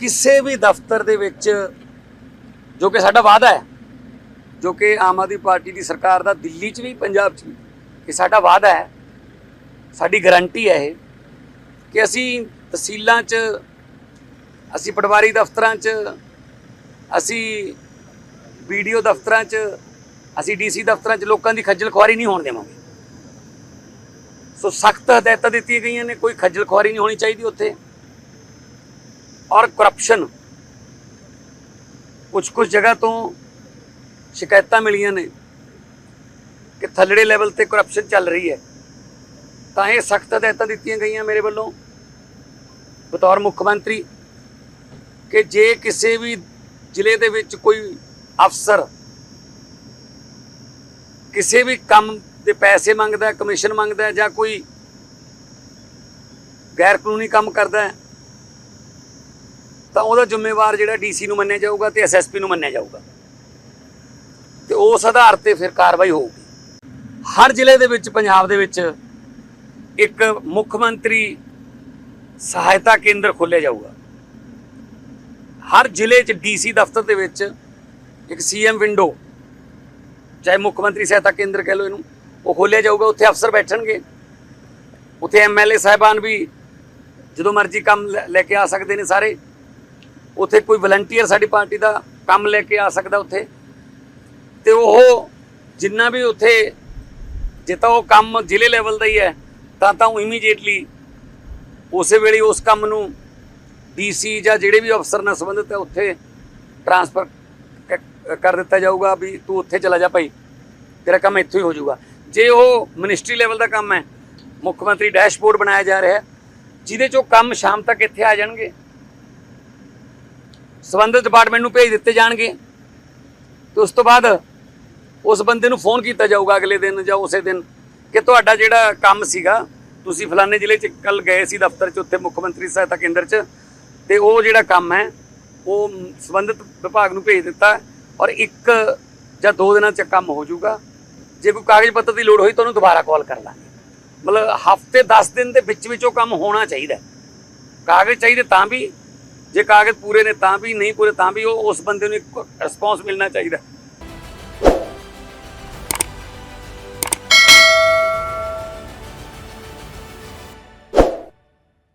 ਕਿਸੇ ਵੀ ਦਫ਼ਤਰ ਦੇ ਵਿੱਚ ਜੋ ਕਿ ਸਾਡਾ ਵਾਅਦਾ ਹੈ, ਜੋ ਕਿ ਆਮ ਆਦਮੀ ਪਾਰਟੀ ਦੀ ਸਰਕਾਰ ਦਾ ਦਿੱਲੀ 'ਚ ਵੀ, ਪੰਜਾਬ 'ਚ ਵੀ ਕਿ ਸਾਡਾ ਵਾਅਦਾ ਹੈ। ਸਾਡੀ ਗਾਰੰਟੀ ਹੈ ਇਹ ਕਿ ਅਸੀਂ ਤਹਿਸੀਲਾਂ 'ਚ, ਅਸੀਂ ਪਟਵਾਰੀ ਦਫ਼ਤਰਾਂ 'ਚ, ਅਸੀਂ ਵੀਡੀਓ ਦਫ਼ਤਰਾਂ 'ਚ, ਅਸੀਂ ਡੀਸੀ ਦਫ਼ਤਰਾਂ 'ਚ ਲੋਕਾਂ ਦੀ ਖੱਜਲ ਖੁਆਰੀ ਨਹੀਂ ਹੋਣ ਦੇਵਾਂਗੇ। ਸੋ ਸਖਤ ਹਦਾਇਤਾਂ ਦਿੱਤੀਆਂ ਗਈਆਂ ਨੇ, ਕੋਈ ਖੱਜਲ ਖੁਆਰੀ ਨਹੀਂ ਹੋਣੀ ਚਾਹੀਦੀ ਉੱਥੇ। ਔਰ ਕਰਪਸ਼ਨ ਕੁਝ ਕੁਝ ਜਗ੍ਹਾ ਤੋਂ ਸ਼ਿਕਾਇਤਾਂ ਮਿਲੀਆਂ ਨੇ ਕਿ ਥੱਲੜੇ ਲੈਵਲ ਤੇ ਕਰਪਸ਼ਨ ਚੱਲ ਰਹੀ ਹੈ ਤਾਂ ਇਹ ਸਖਤ ਹਦਾਇਤਾਂ ਦਿੱਤੀਆਂ ਗਈਆਂ ਮੇਰੇ ਵੱਲੋਂ ਬਤੌਰ ਮੁੱਖ ਮੰਤਰੀ ਕਿ ਜੇ ਕਿਸੇ ਵੀ ਜ਼ਿਲ੍ਹੇ ਦੇ ਵਿੱਚ ਕੋਈ ਅਫਸਰ ਕਿਸੇ ਵੀ ਕੰਮ ਦੇ ਪੈਸੇ ਮੰਗਦਾ ਕਮਿਸ਼ਨ ਮੰਗਦਾ ਜਾਂ ਕੋਈ ਗੈਰ ਕਾਨੂੰਨੀ ਕੰਮ ਕਰਦਾ ਹੈ ਤਾਂ ਉਹਦਾ ਜ਼ਿੰਮੇਵਾਰ ਜਿਹੜਾ ਡੀਸੀ ਨੂੰ ਮੰਨਿਆ ਜਾਊਗਾ ਤੇ ਐਸਐਸਪੀ ਨੂੰ ਮੰਨਿਆ ਜਾਊਗਾ। ਤੇ ਉਸ ਆਧਾਰ ਤੇ ਫਿਰ ਕਾਰਵਾਈ ਹੋਊਗੀ। ਹਰ ਜ਼ਿਲ੍ਹੇ ਦੇ ਵਿੱਚ, ਪੰਜਾਬ ਦੇ ਵਿੱਚ ਇੱਕ ਮੁੱਖ ਮੰਤਰੀ ਸਹਾਇਤਾ ਕੇਂਦਰ ਖੋਲ੍ਹਿਆ ਜਾਊਗਾ। ਹਰ ਜ਼ਿਲ੍ਹੇ 'ਚ ਡੀਸੀ ਦਫ਼ਤਰ ਦੇ ਵਿੱਚ ਇੱਕ ਸੀਐਮ ਵਿੰਡੋ, ਚਾਹੇ ਮੁੱਖ ਮੰਤਰੀ ਸਹਾਇਤਾ ਕੇਂਦਰ ਕਹਿ ਲਓ ਇਹਨੂੰ, ਉਹ ਖੋਲ੍ਹਿਆ ਜਾਊਗਾ। ਉੱਥੇ ਅਫਸਰ ਬੈਠਣਗੇ। ਉੱਥੇ ਐਮਐਲਏ ਸਾਹਿਬਾਨ ਵੀ ਜਦੋਂ ਮਰਜ਼ੀ ਕੰਮ ਲੈ ਲੈ ਕੇ ਆ ਸਕਦੇ ਨੇ ਸਾਰੇ। ਉੱਥੇ ਕੋਈ ਵਲੰਟੀਅਰ ਸਾਡੀ ਪਾਰਟੀ ਦਾ ਕੰਮ ਲੈ ਕੇ ਆ ਸਕਦਾ ਉੱਥੇ। ਤੇ ਉਹ ਜਿੰਨਾ ਵੀ ਉੱਥੇ ਜੇ ਤਾਂ ਉਹ ਕੰਮ ਜ਼ਿਲ੍ਹੇ ਲੈਵਲ ਦਾ ਹੀ ਹੈ, ਤਾਂ ਤਾਂ ਉਹ ਇਮੀਡੀਏਟਲੀ ਉਸੇ ਵੇਲੇ ਉਸ ਕੰਮ ਨੂੰ ਡੀਸੀ ਜਾਂ ਜਿਹੜੇ ਵੀ ਅਫਸਰ ਨਾਲ ਸੰਬੰਧਿਤ ਹੈ, ਉੱਥੇ ਟਰਾਂਸਫਰ ਕਰ ਦਿੱਤਾ ਜਾਊਗਾ ਵੀ ਤੂੰ ਉੱਥੇ ਚਲਾ ਜਾ ਭਾਈ, ਤੇਰਾ ਕੰਮ ਇੱਥੋਂ ਹੀ ਹੋ ਜਾਊਗਾ। ਜੇ ਉਹ ਮਿਨਿਸਟਰੀ ਲੈਵਲ ਦਾ ਕੰਮ ਹੈ, ਮੁੱਖ ਮੰਤਰੀ ਡੈਸ਼ਬੋਰਡ ਬਣਾਇਆ ਜਾ ਰਿਹਾ ਹੈ, ਜਿਹਦੇ ਚੋਂ ਕੰਮ ਸ਼ਾਮ ਤੱਕ ਇੱਥੇ ਆ ਜਾਣਗੇ। ਸੰਬੰਧਿਤ ਡਿਪਾਰਟਮੈਂਟ ਨੂੰ ਭੇਜ ਦਿੱਤੇ ਜਾਣਗੇ ਤੇ ਉਸ ਤੋਂ ਬਾਅਦ ਉਸ ਬੰਦੇ ਨੂੰ ਫੋਨ ਕੀਤਾ ਜਾਊਗਾ ਅਗਲੇ ਦਿਨ ਜਾਂ ਉਸੇ ਦਿਨ ਕਿ ਤੁਹਾਡਾ ਜਿਹੜਾ ਕੰਮ ਸੀਗਾ, ਤੁਸੀਂ ਫਲਾਣੇ ਜ਼ਿਲ੍ਹੇ 'ਚ ਕੱਲ ਗਏ ਸੀ ਦਫ਼ਤਰ 'ਚ, ਉੱਥੇ ਮੁੱਖ ਮੰਤਰੀ ਸਹਾਇਤਾ ਕੇਂਦਰ 'ਚ, ਤੇ ਉਹ ਜਿਹੜਾ ਕੰਮ ਹੈ, ਉਹ ਸੰਬੰਧਿਤ ਵਿਭਾਗ ਨੂੰ ਭੇਜ ਦਿੱਤਾ ਔਰ ਇੱਕ ਜਾਂ ਦੋ ਦਿਨਾਂ 'ਚ ਕੰਮ ਹੋ ਜਾਊਗਾ। ਜੇ ਕੋਈ ਕਾਗਜ਼ ਪੱਤਰ ਦੀ ਲੋੜ ਹੋਈ ਤਾਂ ਉਹਨੂੰ ਦੁਬਾਰਾ ਕਾਲ ਕਰ ਲਾਂਗੇ। ਮਤਲਬ ਹਫ਼ਤੇ 10 ਦਿਨ ਦੇ ਵਿੱਚ ਵਿੱਚ ਉਹ ਕੰਮ ਹੋਣਾ ਚਾਹੀਦਾ ਕਾਗਜ਼ ਚਾਹੀਦੇ ਤਾਂ ਵੀ ਜੇ ਕਾਗਜ਼ ਪੂਰੇ ਨੇ ਤਾਂ ਵੀ ਨਹੀਂ ਪੂਰੇ, ਤਾਂ ਵੀ ਉਹ ਉਸ ਬੰਦੇ ਨੂੰ ਇੱਕ ਰਿਸਪੌਂਸ ਮਿਲਣਾ ਚਾਹੀਦਾ।